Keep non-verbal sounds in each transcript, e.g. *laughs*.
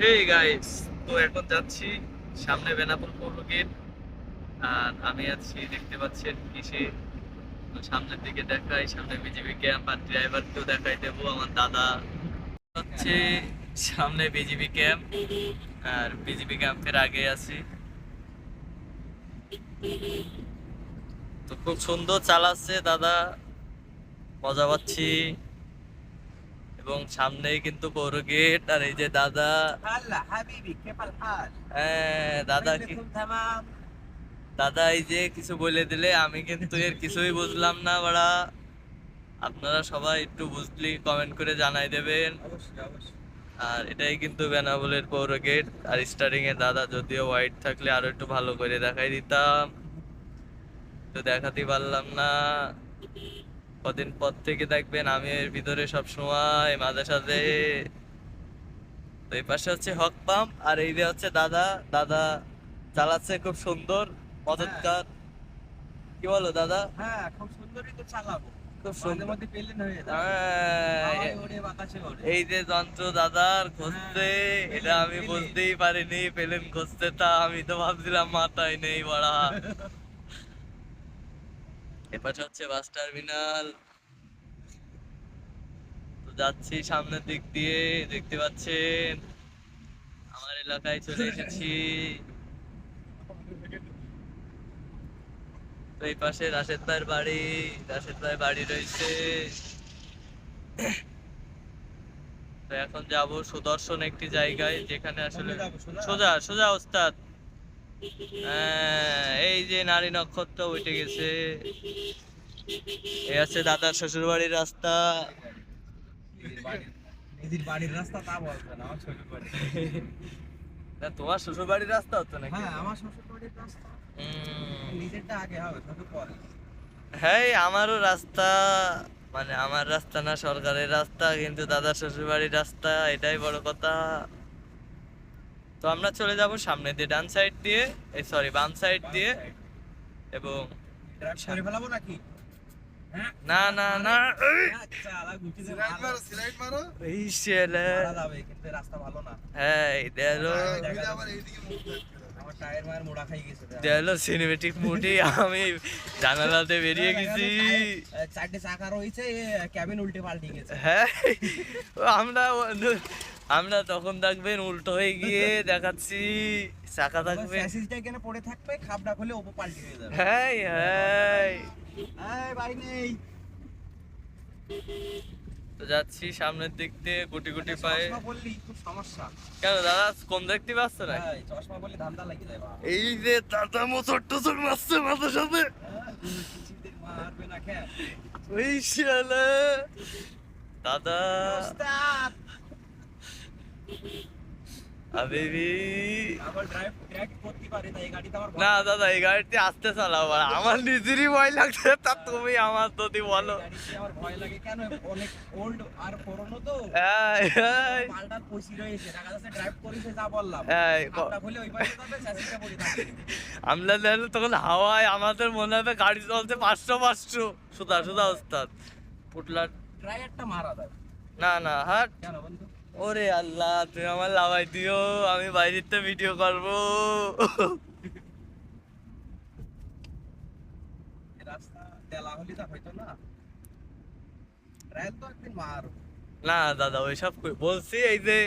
Hey guys তো এখন যাচ্ছি সামনে বেনাপুর পৌর গেট। আর আমি আছি, দেখতে পাচ্ছেন কিসে সামনের দিকে দেখাই, সামনে বিজেপি ক্যাম্প আর ড্রাইভারকেও দেখাই দেবো, আমার দাদা হচ্ছে সামনে বিজেপি ক্যাম্প। আর বিজেপি ক্যাম্পের আগে আছি। তো খুব সুন্দর চালাচ্ছে দাদা, মজা পাচ্ছি। এবং সামনেই কিন্তু বড় গেট আর এই যে দাদা। হ্যাঁ দাদা কি দাদা এই যে কিছু বলে দিলে আমি কিন্তু এর কিছুই বুঝলাম না বাড়া। আপনারা সবাই একটু বুঝলি কমেন্ট করে জানাই দেবেন। আর এটাই কিন্তু বেনাবলের পৌর গেট আর স্টারিং এ দাদা যদিও হোয়াইট থাকলে আরও একটু ভালো করে দেখাই দিতাম। তো দেখাতে পারলাম না। কদিন পর থেকে দেখবেন আমি এর ভিতরে সব সময় মাঝে তো এই পাশে হচ্ছে হক পাম্প আর এই হচ্ছে দাদা দাদা চালাচ্ছে খুব সুন্দর মদতকার। কি বলো দাদা? হ্যাঁ খুব সুন্দরই তো চালাবো। হয়ে হ্যাঁ, এই যে যন্ত্র দাদার হ্যাঁ, এটা আমি বুঝতেই পারিনি পেলেন খুঁজতে তা আমি তো ভাবছিলাম মাথায় নেই বড়া। *laughs* এপাশে হচ্ছে বাস টার্মিনাল তো যাচ্ছি সামনের দিক দিয়ে দেখতে পাচ্ছেন আমার এলাকায় চলে এসেছি। তো এই পাশে রাশেদ ভাইয়ের বাড়ি রাশেদ ভাই বাড়ি রয়েছে। তো এখন যাব সুদর্শন একটি জায়গায় যেখানে আসলে সোজা? সোজা ওস্তাদ। এই যে নারী নক্ষত্র উঠে গেছে। এই আছে দাদার শ্বশুর বাড়ির রাস্তা। নিজের বাড়ির রাস্তা তা বলবে না আমার শ্বশুর বাড়ি না, তোমার শ্বশুর বাড়ির রাস্তা হতো নাকি? হ্যাঁ আমার শ্বশুর বাড়ির রাস্তা নিজেরটা আগে হবে শ্বশুর পরে। হ্যাঁ আমারও রাস্তা মানে আমার রাস্তা না সরকারের রাস্তা কিন্তু দাদার শ্বশুর বাড়ির রাস্তা এটাই বড় কথা। তো আমরা চলে যাব সামনে দিয়ে ডান সাইড দিয়ে এই সরি বাম সাইড দিয়ে এবং ড্রাইভ করে ফেলাবো নাকি? হ্যাঁ? না না না এই, আচ্ছা আলা গুটি যে সিলাইট মারো সিলাইট মারো। এই শেলে মারা যাবে কিন্তু রাস্তা ভালো না। হ্যাঁ টায়ার মায়ের মোড়া খাই গেছে দেখল সিনেমেটিক মুডে আমি জানালাতে বেরিয়ে গেছি। চারটে চাকা রয়েছে ক্যাবিন উল্টে পাল্টে গেছে। হ্যাঁ আমরা আমরা তখন দেখবেন উল্টো হয়ে গিয়ে দেখাচ্ছি চাকা থাকবে। স্যাসিসটা পড়ে থাকবে খাপটা খুলে ওপর পাল্টে হয়ে যাবে। হ্যাঁ বাড়ি নেই। তো যাচ্ছি সামনের দিক দিয়ে গুটি গুটি পায়ে। বললি খুব সমস্যা। কেন দাদা কম দেখতে পাচ্ছ না চশমা বললি ধান্দা লাগিয়ে দেয় এই যে দাদা মোচর টোচর মারছে মাথার সাথে। মারবে না খেয়ে। ওই শালা। দাদা। না, আমার। দাদা এই আসতে চালাও নিজেরই ভয় লাগছে তা তুমি আমার যদি বলো। আমার তখন হাওয়ায় আমাদের মনে হবে গাড়ি চলছে পাঁচশো পাঁচশো। সুদা সুদা ওস্তাদ। পুটলার ড্রাইভারটা মারা না না হাট। বন্ধু? ওরে আল্লাহ তুমি আমার লাভাই দিও আমি বাইরেতে ভিডিও করব। তা না। তো দাদা ওইসব বলছি এই যে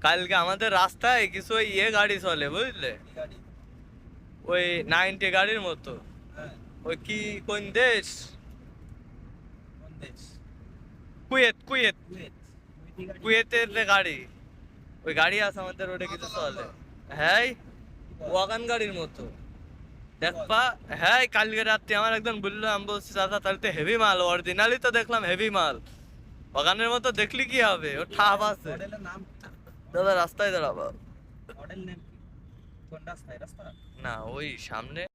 কালকে আমাদের রাস্তায় কিছু ওই ইয়ে গাড়ি চলে বুঝলে? ওই নাইনটি গাড়ির মতো। হ্যাঁ। ওই কি কোন দেশ? কোন দেশ? Kuwait Kuwait. কুয়েত। কুয়েতের গাড়ি। ওই গাড়ি আছে আমাদের রোডে কিছু চলে। হ্যাঁ ওয়াগান গাড়ির মতো। দেখবা হ্যাঁ কালকে রাত্রে আমার একজন বলল আমি বলছি দাদা তাহলে তো হেভি মাল অরিজিনালি তো দেখলাম হেভি মাল। ওয়াগানের মতো দেখলি কি হবে? ও ঠাপ আছে। দাদা রাস্তায় দাঁড়াবো। না ওই সামনে